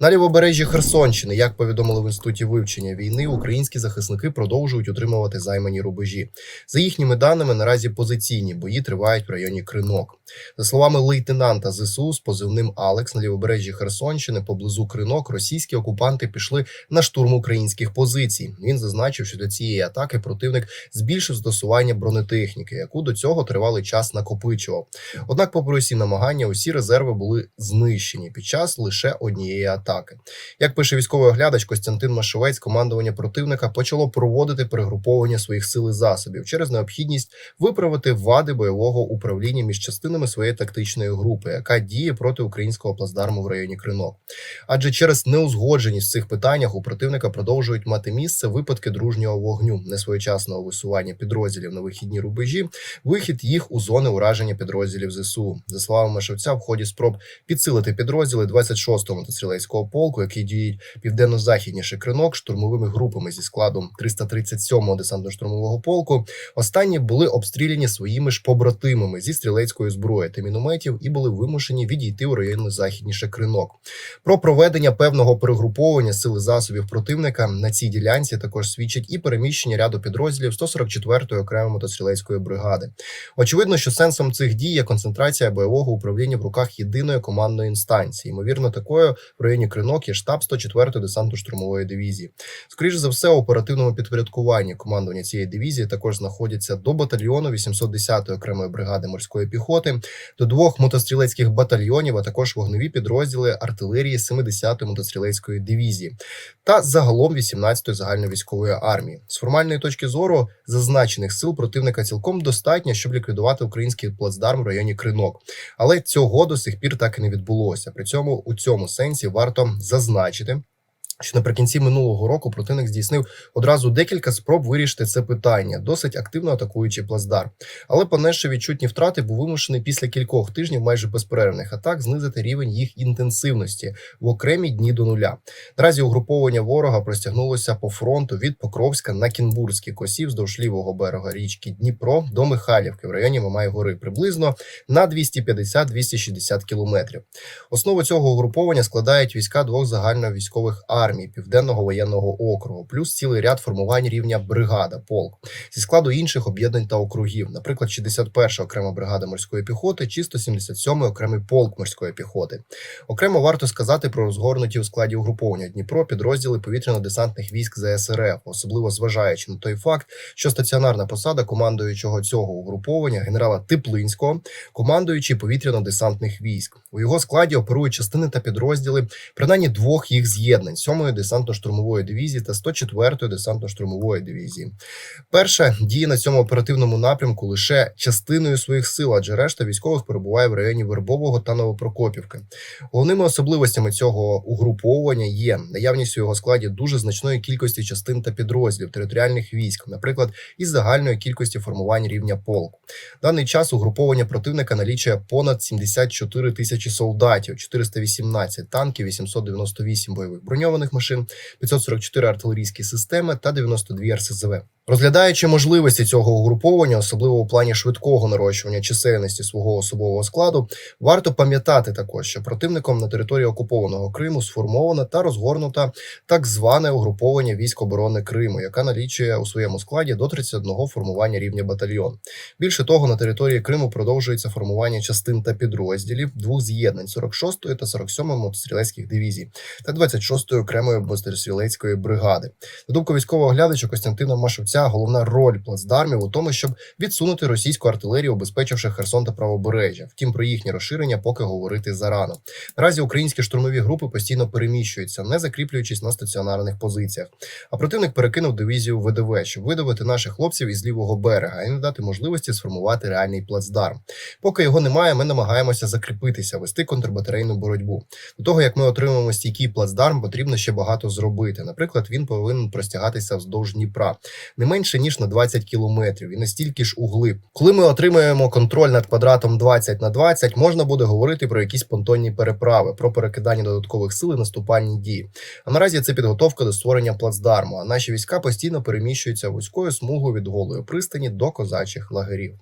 На лівобережжі Херсонщини, як повідомили в інституті вивчення війни, українські захисники продовжують утримувати займані рубежі. За їхніми даними, наразі позиційні бої тривають в районі Кринок. За словами лейтенанта ЗСУ з позивним Алекс на лівобережжі Херсонщини поблизу Кринок російські окупанти пішли на штурм українських позицій. Він зазначив, що до цієї атаки противник збільшив застосування бронетехніки, яку до цього тривалий час накопичував. Однак, попри усі намагання, усі резерви були знищені під час лише однієї атаки. Як пише військовий оглядач Костянтин Машовець, командування противника почало проводити перегруповування своїх сил і засобів через необхідність виправити вади бойового управління між частинами своєї тактичної групи, яка діє проти українського плацдарму в районі Кринок. Адже через неузгодженість в цих питаннях у противника продовжують мати місце випадки дружнього вогню, несвоєчасного висування підрозділів на вихідні рубежі, вихід їх у зони ураження підрозділів ЗСУ. За словами Машевця, в ході спроб підсилити підрозділи 26-го мотострілецького полку, які діють південно-західніше кринок штурмовими групами зі складом 337-го десантно-штурмового полку. Останні були обстріляні своїми ж побратимами зі стрілецької зброї та мінометів і були вимушені відійти у райони західніше кринок. Про проведення певного перегруповування сили засобів противника на цій ділянці також свідчить і переміщення ряду підрозділів 144-ї окремої мотострілецької бригади. Очевидно, що сенсом цих дій є концентрація бойового управління в руках єдиної командної інстанції. Ймовірно, такою в районі Кринок є штаб 104-ї десантно-штурмової дивізії. Скоріше за все, у оперативному підпорядкуванні командування цієї дивізії також знаходяться до батальйону 810-ї окремої бригади морської піхоти, до двох мотострілецьких батальйонів, а також вогневі підрозділи артилерії 70-ї мотострілецької дивізії та загалом 18-ї загальновійськової армії. З формальної точки зору зазначених сил противника цілком достатньо, щоб ліквідувати український плацдарм в районі Кринок. Але цього до сих пір так і не відбулося. При цьому у цьому сенсі варто зазначити. Що наприкінці минулого року противник здійснив одразу декілька спроб вирішити це питання, досить активно атакуючи плацдарм. Але понесши відчутні втрати, був вимушений після кількох тижнів майже безперервних атак знизити рівень їх інтенсивності в окремі дні до нуля. Наразі угруповання ворога простягнулося по фронту від Покровська на Кінбурзький косів вздовж лівого берега річки Дніпро до Михайлівки в районі Мамай-Гори приблизно на 250-260 кілометрів. Основу цього угруповання складають війська двох загальновійськових армій Південного воєнного округу, плюс цілий ряд формувань рівня бригада, полк зі складу інших об'єднань та округів, наприклад, 61 окрема бригада морської піхоти чи 177 окремий полк морської піхоти. Окремо варто сказати про розгорнуті у складі угруповання Дніпро підрозділи повітряно-десантних військ ЗСРФ, особливо зважаючи на той факт, що стаціонарна посада командуючого цього угруповання генерала Теплинського, командуючий повітряно-десантних військ. У його складі оперують частини та підрозділи принаймні двох їх з'єднань 7-ї десантно-штурмової дивізії та 104-ї десантно-штурмової дивізії. Перша діє на цьому оперативному напрямку лише частиною своїх сил, адже решта військових перебуває в районі Вербового та Новопрокопівки. Головними особливостями цього угруповування є наявність у його складі дуже значної кількості частин та підрозділів територіальних військ, наприклад, із загальної кількості формувань рівня полку. Даний час угруповання противника налічує понад 74 тисячі солдатів, 418 танків, 898 бойових броньованих машин, 544 артилерійські системи та 92 РСЗВ. Розглядаючи можливості цього угруповання, особливо у плані швидкого нарощування чисельності свого особового складу, варто пам'ятати також, що противником на території окупованого Криму сформована та розгорнута так зване угруповання військ оборони Криму, яка налічує у своєму складі до 31 формування рівня батальйон. Більше того, на території Криму продовжується формування частин та підрозділів двох з'єднань 46-ї та 47-ї мотострілецьких дивізій та 26-ї окремої мотострілецької бригади. На думку військового оглядача Костянтина Машевця, головна роль плацдармів у тому, щоб відсунути російську артилерію, обезпечивши Херсон та правобережжя. Втім, про їхнє розширення поки говорити зарано. Наразі українські штурмові групи постійно переміщуються, не закріплюючись на стаціонарних позиціях. А противник перекинув дивізію ВДВ, щоб видавити наших хлопців із лівого берега і не дати можливості сформувати реальний плацдарм. Поки його немає, ми намагаємося закріпитися, вести контрбатарейну боротьбу. До того як ми отримаємо стійкий плацдарм, потрібно ще багато зробити. Наприклад, він повинен простягатися вздовж Дніпра не менше ніж на 20 кілометрів і настільки ж углиб. Коли ми отримаємо контроль над квадратом 20 на 20, можна буде говорити про якісь понтонні переправи, про перекидання додаткових сил і наступальні дії. А наразі це підготовка до створення плацдарму. А наші війська постійно переміщуються вузькою смугою від голої пристані до козачих лагерів.